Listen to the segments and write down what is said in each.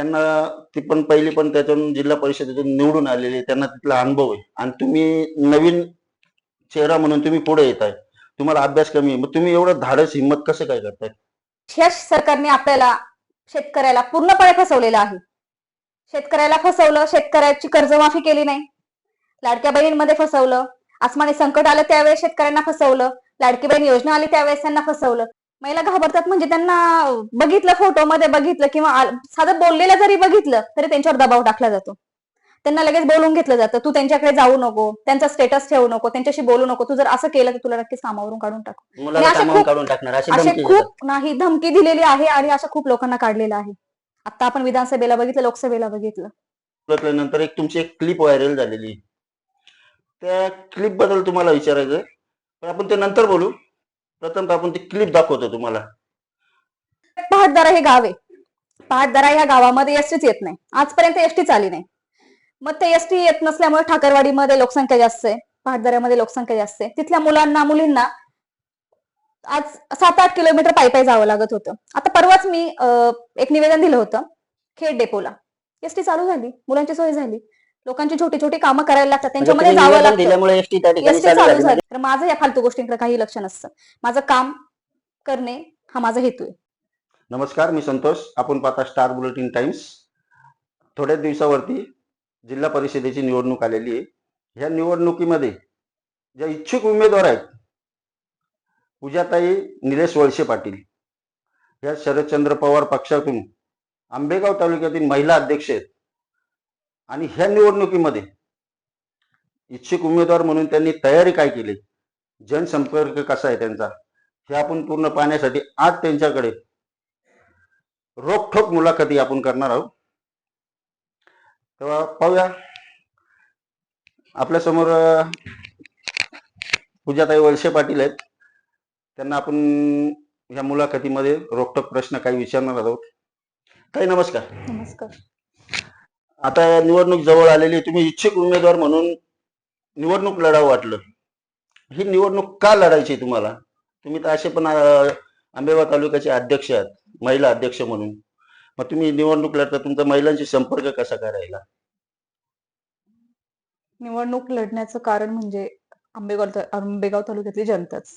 त्यांना ती पण पहिली पण त्यातून जिल्हा परिषदेतून निवडून आलेली त्यांना तिथला अनुभव आहे. आणि तुम्ही नवीन चेहरा म्हणून तुम्ही पुढे येत आहे तुम्हाला अभ्यास कमी आहे. मग तुम्ही एवढं धाडस हिंमत कसं काय करताय? ह्या सरकारने आपल्याला शेतकऱ्याला पूर्णपणे फसवलेलं आहे. शेतकऱ्याला फसवलं शेतकऱ्याची कर्जमाफी केली नाही. लाडक्या बहिणींमध्ये फसवलं. आसमानी संकट आलं त्यावेळेस शेतकऱ्यांना फसवलं. लाडकी बहीण योजना आली त्यावेळेस त्यांना फसवलं. महिला घाबरतात म्हणजे त्यांना बघितलं फोटोमध्ये बघितलं किंवा साधं बोललेलं जरी बघितलं तरी त्यांच्यावर दबाव टाकला जातो. त्यांना लगेच बोलून घेतलं जातं तू त्यांच्याकडे जाऊ नको त्यांचा स्टेटस ठेवू नको त्यांच्याशी बोलू नको तू जर असं केलं तर तुला नक्कीच कामावरून काढून टाकू. असे. खूप नाही धमकी दिलेली आहे आणि अशा खूप लोकांना काढलेलं आहे. आता आपण विधानसभेला बघितलं लोकसभेला बघितलं. नंतर एक तुमची एक क्लिप व्हायरल झालेली त्या क्लिपबद्दल तुम्हाला विचारायचं पण आपण ते नंतर बोलू. प्रथम आपण ती क्लिप दाखवतो तुम्हाला. पहाटदरा हे गाव आहे. पहाटदरा ह्या गावामध्ये एसटीच येत नाही. आजपर्यंत एसटीच आली नाही. मग ते एसटी येत नसल्यामुळे ठाकरवाडीमध्ये लोकसंख्या जास्त आहे. पहाटदऱ्यामध्ये लोकसंख्या जास्त आहे. तिथल्या मुलांना मुलींना आज सात आठ किलोमीटर पायी पायी जावं लागत होतं. आता परवाच मी एक निवेदन दिलं होतं. खेड डेपोला. एसटी चालू झाली. मुलांची सोय झाली. लोकांची छोटी छोटी कामं करायला लागतात. म्हणजे त्यांच्यामध्ये जावं लागतं. दिल्यामुळे एसटी त्या ठिकाणी एसटी चालू चालू झाली. झाली. तर माझं या फालतू गोष्टींकडे काही लक्ष नसतं. माझं काम करणे हा माझा हेतू आहे. नमस्कार मी संतोष. आपण पाहता स्टार बुलेटिन टाइम्स थोड्या दिवसावरती जिल्हा परिषदेची निवडणूक आलेली आहे. ह्या निवडणुकीमध्ये ज्या इच्छुक उमेदवार आहेत पूजाताई निलेश वळसे पाटील ह्या शरदचंद्र पवार पक्षातून आंबेगाव तालुक्यातील महिला अध्यक्ष आहेत आणि ह्या निवडणुकीमध्ये इच्छुक उमेदवार म्हणून त्यांनी तयारी काय केली? जनसंपर्क कसा आहे त्यांचा? हे आपण पूर्ण पाहण्यासाठी आज त्यांच्याकडे रोखठोक मुलाखती आपण करणार आहोत. तेव्हा पाहूया. आपल्यासमोर पूजाताई वळसे पाटील आहेत. त्यांना आपण ह्या मुलाखतीमध्ये रोखोक प्रश्न काही विचारणार आहोत. काही नमस्कार. नमस्कार. आता निवडणूक जवळ आलेली तुम्ही इच्छुक उमेदवार म्हणून निवडणूक लढावं वाटलं. ही निवडणूक का लढायची तुम्हाला? तुम्ही तर असे पण आंबेगाव तालुक्याचे अध्यक्ष आहात. महिला अध्यक्ष म्हणून. मग तुम्ही निवडणूक लढता तुमचा महिलांशी संपर्क कसा करायला? निवडणूक लढण्याचं कारण म्हणजे आंबेगाव आंबेगाव तालुक्यातली जनताच.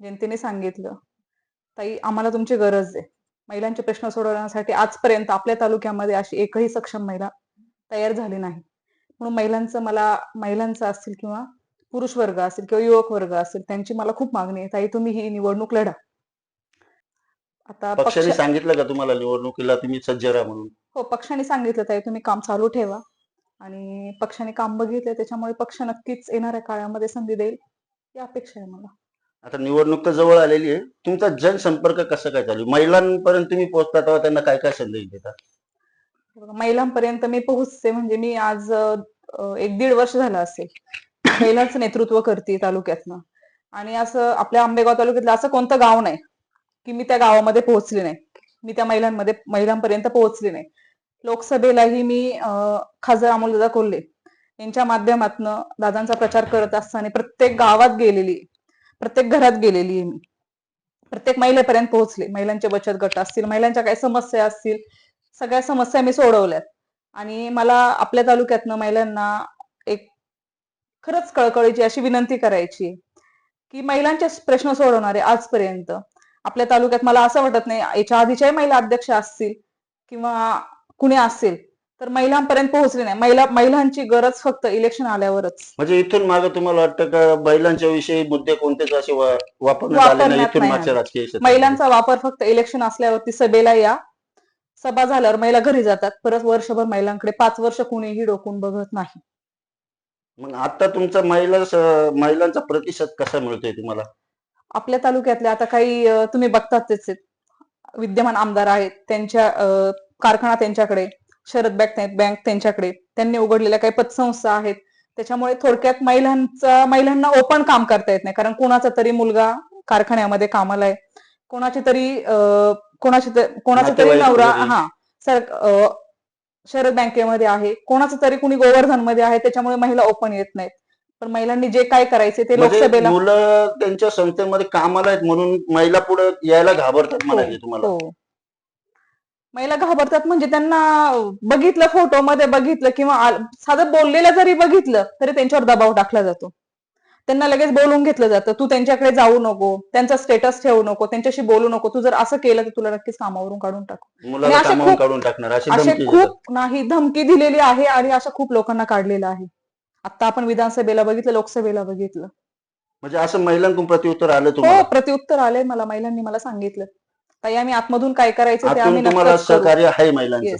जनतेने सांगितलं. ताई आम्हाला तुमची गरज आहे. महिलांचे प्रश्न सोडवण्यासाठी आजपर्यंत आपल्या तालुक्यामध्ये अशी एकही सक्षम महिला तयार झाली नाही. म्हणून महिलांचं मला महिलांचं असतील किंवा पुरुष वर्ग असेल किंवा युवक वर्ग असेल त्यांची मला खूप मागणी आहे. ताई तुम्ही ही निवडणूक लढा. आता पक्ष पक्षाने सांगितलं का तुम्हाला निवडणुकीला तुम्ही सज्ज राहा म्हणून? हो पक्षाने सांगितलं ताई तुम्ही काम चालू ठेवा. आणि पक्षाने काम बघितलंय त्याच्यामुळे पक्ष नक्कीच येणाऱ्या काळामध्ये संधी देईल. ही अपेक्षा आहे मला. आता निवडणूक तर जवळ आलेली आहे. तुमचा जनसंपर्क कसा काय चालू? महिलांपर्यंत तुम्ही पोहोचता तेव्हा त्यांना काय काय संदेश देता? महिलांपर्यंत मी पोहोचते. म्हणजे मी आज एक दीड वर्ष झालं असेल. महिलांचं नेतृत्व करते तालुक्यातनं. आणि असं आपल्या आंबेगाव तालुक्यातलं असं कोणतं गाव नाही की मी त्या गावामध्ये पोहोचले नाही. मी त्या महिलांमध्ये महिलांपर्यंत पोहोचले नाही. लोकसभेलाही मी अं, खासदार अमोलदादा कोल्हे यांच्या माध्यमातून दादांचा प्रचार करत असताना प्रत्येक गावात गेलेली प्रत्येक घरात गेलेली आहे मी. प्रत्येक महिलेपर्यंत पोहोचले. महिलांचे बचत गट असतील महिलांच्या काही समस्या असतील सगळ्या समस्या मी सोडवल्यात. आणि मला आपल्या तालुक्यातनं महिलांना एक खरंच कळकळीची अशी विनंती करायची की महिलांचे प्रश्न सोडवणारे आजपर्यंत आपल्या तालुक्यात मला असं वाटत नाही याच्या आधीच्याही महिला अध्यक्ष असतील किंवा कुणी असतील तर महिलांपर्यंत पोहोचले नाही. महिला महिलांची गरज फक्त इलेक्शन आल्यावरच. म्हणजे इथून मागे तुम्हाला वाटतं का महिलांच्या विषयी मुद्दे कोणतेच असे वा- वापरण्यात आले नाही? वापरण्यात इथून नाही मागच्या आले. राजकीय क्षेत्रात? महिलांचा वापर फक्त इलेक्शन असल्यावरती सभेला या. सभा झाल्यावर महिला घरी जातात. परत वर्षभर महिलांकडे पाच वर्ष कुणीही डोकून बघत नाही. मग आता तुमचा महिला स- महिलांचा प्रतिसाद कसा मिळतोय तुम्हाला? आपल्या तालुक्यातले आता काही अं, तुम्ही बघतात त्याचे. विद्यमान आमदार आहेत. त्यांच्या अं, कारखाना त्यांच्याकडे शरद बँक बँक त्यांच्याकडे. त्यांनी उघडलेल्या काही पतसंस्था आहेत. त्याच्यामुळे थोडक्यात महिलांचा महिलांना ओपन काम करता येत नाही. कारण कोणाचा तरी मुलगा कारखान्यामध्ये कामाला आहे. कोणाची तरी अं, कोणाची त- कोणाचा तरी नवरा. हा सर शरद बँकेमध्ये आहे. कोणाचं तरी कुणी गोवर्धनमध्ये आहे त्याच्यामुळे महिला ओपन येत नाहीत. पण महिलांनी जे काय करायचे ते म्हणजे लोकसभेला मुलं त्यांच्या संस्थेमध्ये कामाला आहेत म्हणून महिला पुढे यायला घाबरतात म्हणायचे तुम्हाला. हो. महिला घाबरतात म्हणजे त्यांना बघितलं फोटोमध्ये बघितलं किंवा साधं बोललेलं जरी बघितलं तरी त्यांच्यावर दबाव टाकला जातो. त्यांना लगेच बोलून घेतलं जातं तू त्यांच्याकडे जाऊ नको त्यांचा स्टेटस ठेवू नको त्यांच्याशी बोलू नको तू जर असं केलं तर तुला नक्कीच कामावरून काढून टाकू. खूप- काढून टाकणार अशी असे. खूप नाही धमकी दिलेली आहे आणि अशा खूप लोकांना काढलेलं आहे. आता आपण विधानसभेला बघितलं लोकसभेला बघितलं. म्हणजे असं महिलांकडून प्रत्युत्तर आलं हो प्रत्युत्तर आलंय मला महिलांनी मला सांगितलं. ताई आम्ही आतमधून काय करायचं ते आम्ही तुम्हाला. सहकार्य आहे महिलांचं.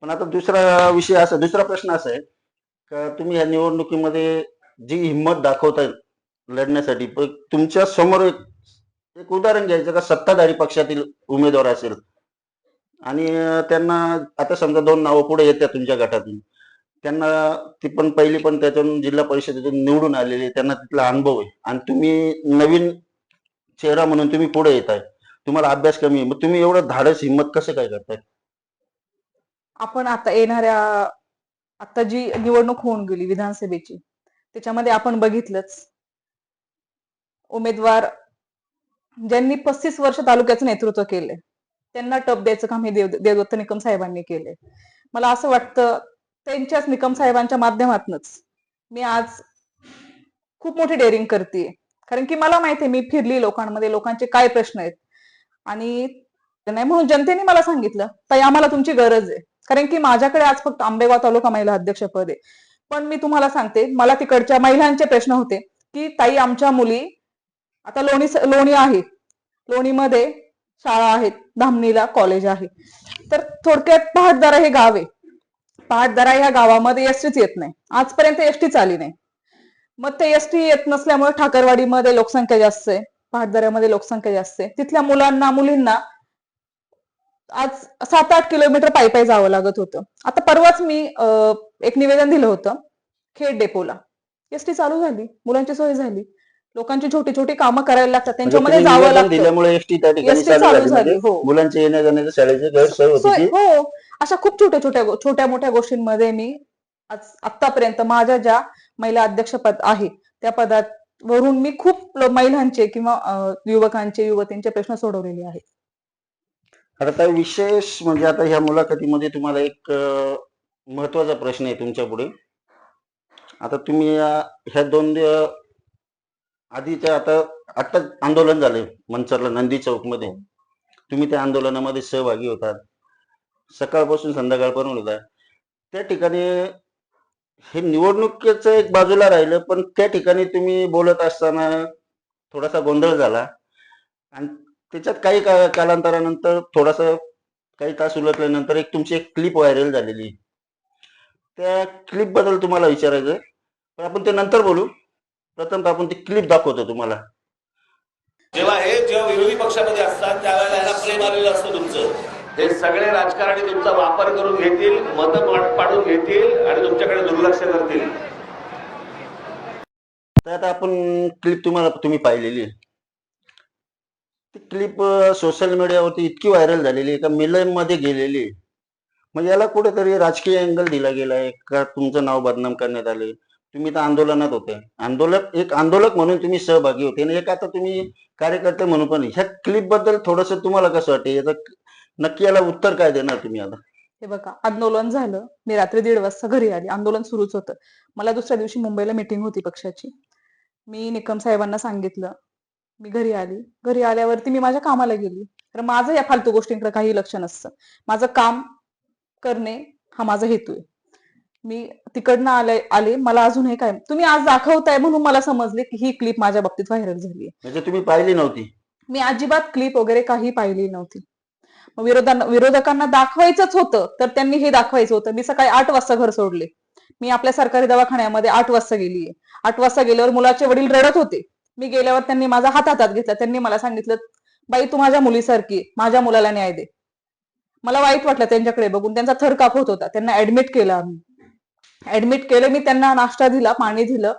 पण आता दुसरा विषय असा दुसरा प्रश्न असा आहे. का तुम्ही या निवडणुकीमध्ये जी हिंमत दाखवताय लढण्यासाठी पण तुमच्यासमोर एक एक उदाहरण घ्यायचं का? सत्ताधारी पक्षातील उमेदवार असेल. आणि त्यांना आता समजा दोन नावं पुढे येतात तुमच्या गटातून. त्यांना ती पण पहिली पण त्यातून जिल्हा परिषदेतून निवडून आलेली त्यांना तिथला अनुभव आहे. आणि तुम्ही नवीन चेहरा म्हणून तुम्ही पुढे येत आहे तुम्हाला अभ्यास कमी आहे. मग तुम्ही एवढं धाडस हिंमत कसं काय करताय? आपण आता येणाऱ्या आता जी निवडणूक होऊन गेली विधानसभेची त्याच्यामध्ये आपण बघितलंच. उमेदवार ज्यांनी पस्तीस वर्ष तालुक्याचं नेतृत्व केलंय त्यांना टप द्यायचं काम हे देव देवदत्त निकम साहेबांनी केले मला असं वाटतं त्यांच्याच निकम साहेबांच्या माध्यमातूनच मी आज खूप मोठी डेअरिंग करते कारण की मला माहिती आहे मी फिरली लोकांमध्ये लोकांचे काय प्रश्न आहेत. आणि नाही म्हणून जनतेने मला सांगितलं ताई आम्हाला तुमची गरज आहे. कारण की माझ्याकडे आज फक्त आंबेगाव तालुका महिला अध्यक्षपद आहे. पण मी तुम्हाला सांगते मला तिकडच्या महिलांचे प्रश्न होते की ताई आमच्या मुली आता लोणी लोणी आहे. लोणीमध्ये शाळा आहेत धामणीला कॉलेज आहे. तर थोडक्यात पहाटदारा हे गाव आहे. पहाटदारा ह्या गावामध्ये एसटीच येत नाही. आजपर्यंत एसटीच आली नाही. मग ते एसटी येत नसल्यामुळे ठाकरवाडीमध्ये लोकसंख्या जास्त आहे पहाटदऱ्यामध्ये लोकसंख्या जास्त आहे. तिथल्या मुलांना मुलींना आज सात आठ किलोमीटर पायी पायी जावं लागत होतं. आता परवाच मी अं, एक निवेदन दिलं होतं खेड डेपोला. एसटी चालू झाली मुलांची सोय झाली. लोकांची छोटी छोटी कामं करायला लागतात म्हणजे त्यांच्यामध्ये जावं लागतं. दिल्यामुळे एसटी त्या ठिकाणी एसटी चालू झाली. म्हणजे हो. मुलांच्या येण्या जाण्याच्या शाळेची गैरसोय होती सोय ती? हो. अशा खूप छोट्या छोट्या गो- छोट्या मोठ्या गोष्टींमध्ये मी आज आतापर्यंत माझ्या ज्या महिला अध्यक्षपद आहे त्या पदात वरून मी खूप ल- महिलांचे किंवा अं, युवकांचे युवतींचे प्रश्न सोडवलेले आहेत. आता विशेष म्हणजे आता ह्या मुलाखतीमध्ये तुम्हाला एक अं, महत्त्वाचा प्रश्न आहे तुमच्यापुढे. आता तुम्ही ह्या दोन दिव- आधीच्या आता आत्ताच आंदोलन झाले मंचरला नंदी चौकमध्ये. तुम्ही त्या आंदोलनामध्ये सहभागी होतात. सकाळपासून संध्याकाळपर्यंत होता त्या ठिकाणी हे निवडणुकीचं एक बाजूला राहिलं पण त्या ठिकाणी तुम्ही बोलत असताना थोडासा गोंधळ झाला. आणि त्याच्यात काही का कालांतरानंतर थोडासा काही तास उलटल्यानंतर एक तुमची एक क्लिप व्हायरल झालेली. त्या क्लिपबद्दल तुम्हाला विचारायचं आहे. पण आपण ते नंतर बोलू. प्रथम आपण ती क्लिप दाखवतो तुम्हाला. जेव्हा हे जेव्हा विरोधी पक्षामध्ये असतात त्यावेळेला ह्याला प्रेम आलेलं असतं तुमचं. हे सगळे राजकारणी तुमचा वापर करून घेतील मतं पाडून घेतील आणि तुमच्याकडे दुर्लक्ष करतील. तर आता आपण क्लिप तुम्हाला तुम्ही पाहिलेली आहे. ती क्लिप सोशल मीडियावरती इतकी व्हायरल झालेली आहे का मिलनमध्ये गेलेली मग म्हणजे याला कुठेतरी राजकीय अँगल दिला गेलाय का तुमचं नाव बदनाम करण्यात आले तुम्ही तर आंदोलनात होते. आंदोलक एक आंदोलक म्हणून तुम्ही सहभागी होते. आणि एक आता तुम्ही कार्यकर्ते म्हणून पण ह्या क्लिपबद्दल थोडस तुम्हाला कसं वाटते याचं नक्की याला उत्तर काय देणार तुम्ही आता? हे बघा आंदोलन झालं. मी रात्री दीड वाजता घरी आली. आंदोलन सुरूच होतं. मला दुसऱ्या दिवशी मुंबईला मिटिंग होती पक्षाची. मी निकम साहेबांना सांगितलं. मी घरी आली. घरी आल्यावरती मी माझ्या कामाला गेली. तर माझं या फालतू गोष्टींकडे काही लक्ष नसतं. माझं काम करणे हा माझा हेतू आहे. मी तिकडनं आले आले मला अजून हे काय तुम्ही आज दाखवताय म्हणून मला समजले की ही क्लिप माझ्या बाबतीत व्हायरल झाली म्हणजे तुम्ही पाहिली नव्हती? मी अजिबात क्लिप वगैरे काही पाहिली नव्हती. मग विरोधांना विरोधकांना दाखवायचंच होतं तर त्यांनी हे दाखवायचं होतं. मी सकाळी आठ वाजता घर सोडले. मी आपल्या सरकारी दवाखान्यामध्ये आठ वाजता गेलीये आठ वाजता गेल्यावर मुलाचे वडील रडत होते. मी गेल्यावर त्यांनी माझा हात हातात घेतला. त्यांनी मला सांगितलं बाई तू माझ्या मुलीसारखी माझ्या मुलाला न्याय दे. मला वाईट वाटलं त्यांच्याकडे बघून. त्यांचा थर कापत होता. त्यांना ऍडमिट केलं आम्ही. ऍडमिट केलं मी त्यांना नाश्ता दिला पाणी दिलं.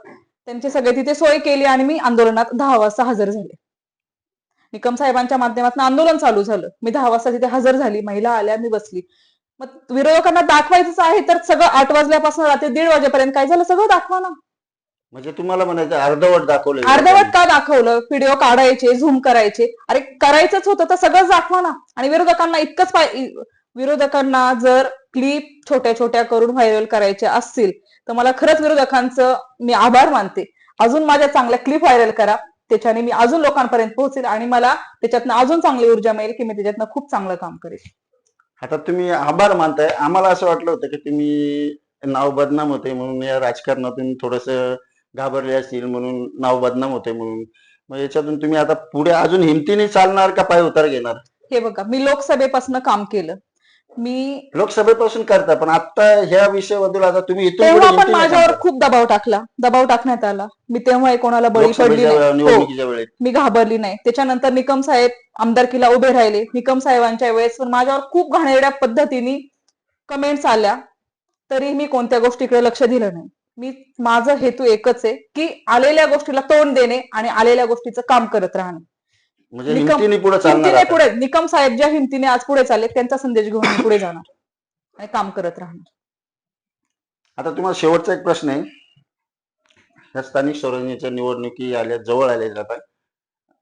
त्यांची सगळे तिथे सोय केली आणि मी आंदोलनात दहा वाजता हजर झाले. निकम साहेबांच्या माध्यमातून आंदोलन चालू झालं. मी दहा वाजता तिथे हजर झाली. महिला आल्या मी बसली. मग विरोधकांना दाखवायचंच आहे तर सगळं आठ वाजल्यापासून रात्री दीड वाजेपर्यंत काय झालं? सगळं दाखवा ना. म्हणजे तुम्हाला म्हणायचं अर्धवट दाखवलं अर्धवट का दाखवलं? व्हिडिओ काढायचे झूम करायचे. अरे करायचंच होतं तर सगळंच दाखवा ना. आणि विरोधकांना इतकंच विरोधकांना जर क्लिप छोट्या छोट्या करून व्हायरल करायचे असतील तर मला खरंच विरोधकांचं मी आभार मानते. अजून माझ्या चांगल्या क्लिप व्हायरल करा. त्याच्याने मी अजून लोकांपर्यंत पोहोचेल आणि मला त्याच्यातनं अजून चांगली ऊर्जा मिळेल की मी त्याच्यातनं खूप चांगलं काम करेल. आता तुम्ही आभार मानताय. आम्हाला असं वाटलं होतं की तुम्ही नाव बदनाम होते म्हणून या राजकारणातून थोडस घाबरले असतील म्हणून नाव बदनाम होते म्हणून. मग याच्यातून तुम्ही आता पुढे अजून हिमतीने चालणार का पाय उतार घेणार? हे बघा मी लोकसभेपासून काम केलं. मी लोकसभेपासून करता पण आता ह्या विषयाबद्दल आता तुम्ही इथून पुढे तेव्हा पण हिमतीने माझ्यावर. खूप दबाव टाकला. दबाव टाकण्यात आला. मी तेव्हा कोणाला बळी पडली लोकसभेच्या नाही हो. निवडणुकीच्या वेळेत. मी घाबरली नाही. त्याच्यानंतर निकम साहेब आमदारकीला उभे राहिले. निकम साहेबांच्या वेळेस पण माझ्यावर खूप घाणेरड्या पद्धतीने कमेंट्स आल्या. तरी मी कोणत्या गोष्टीकडे लक्ष दिलं नाही. मी माझं हेतू एकच आहे की आलेल्या गोष्टीला तोंड देणे आणि आलेल्या गोष्टीचं काम करत राहणे. म्हणजे निकम- पुढे निकम साहेब ज्या हिमतीने आज पुढे चालले त्यांचा संदेश घेऊन पुढे जाणार आणि काम करत राहणार. आता तुम्हाला शेवटचा एक प्रश्न आहे. या स्थानिक स्वराज्याच्या निवडणुकी आल्या जवळ आल्या जातात.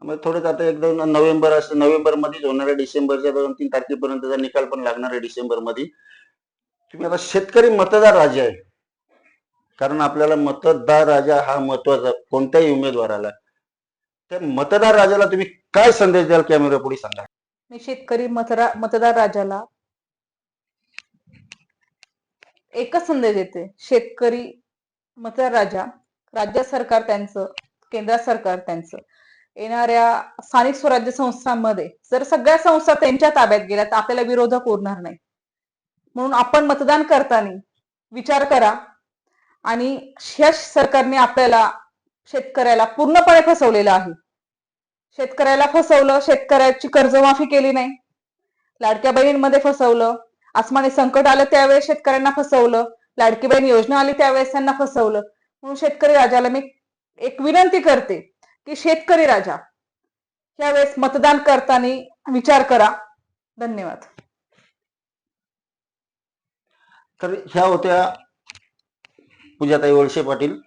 मग थोडेच आता एक दोन नोव्हेंबर असं नोव्हेंबर मध्येच होणार आहे डिसेंबरच्या दोन तीन तारखेपर्यंतचा निकाल पण लागणार आहे डिसेंबरमध्ये तुम्ही आता शेतकरी मतदार राजा आहे. कारण आपल्याला मतदार राजा हा महत्त्वाचा कोणत्याही उमेदवाराला. त्या मतदार राजाला तुम्ही काय संदेश द्याल कॅमेरा पुढे सांगा. मी शेतकरी मतदार राजाला एकच संदेश देते. शेतकरी मतदार राजा राज्य सरकार त्यांचं केंद्र सरकार त्यांचं. येणाऱ्या स्थानिक स्वराज्य संस्थांमध्ये जर सगळ्या संस्था त्यांच्या ताब्यात गेल्या तर आपल्याला विरोधक उरणार नाही. म्हणून आपण मतदान करताना विचार करा आणि ह्या सरकारने आपल्याला शेतकऱ्याला पूर्णपणे फसवलेलं आहे. शेतकऱ्याला फसवलं शेतकऱ्याची कर्जमाफी केली नाही. लाडक्या बहिणींमध्ये फसवलं आसमानी संकट आलं त्यावेळेस शेतकऱ्यांना फसवलं लाडकी बहीण योजना आली त्यावेळेस त्यांना फसवलं. म्हणून शेतकरी राजाला मी एक विनंती करते की शेतकरी राजा यावेळेस मतदान करताना विचार करा. धन्यवाद. तर ह्या होत्या पूजाताई वळसे पाटील.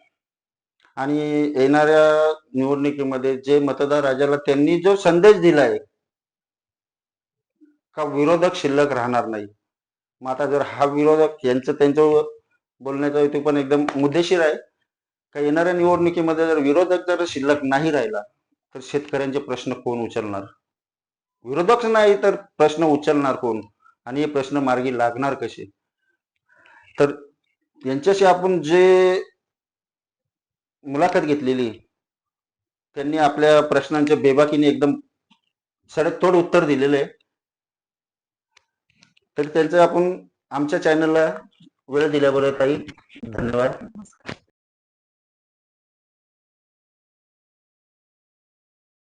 आणि येणाऱ्या निवडणुकीमध्ये जे मतदार राजाला त्यांनी जो संदेश दिलाय का विरोधक शिल्लक राहणार नाही. मग आता जर हा विरोधक यांचं त्यांचं बोलण्याचा हेतू पण एकदम मुद्देशीर आहे. का येणाऱ्या निवडणुकीमध्ये जर विरोधक जर शिल्लक नाही राहिला तर शेतकऱ्यांचे प्रश्न कोण उचलणार? विरोधक नाही तर प्रश्न उचलणार कोण? आणि हे प्रश्न मार्गी लागणार कसे? तर यांच्याशी आपण जे मुलाखत घेतलेली त्यांनी आपल्या प्रश्नांच्या बेबाकीने एकदम सडेतोड उत्तर दिलेलं आहे. तर त्यांचं आपण आमच्या चॅनलला वेळ दिल्याबरोबर ताई धन्यवाद.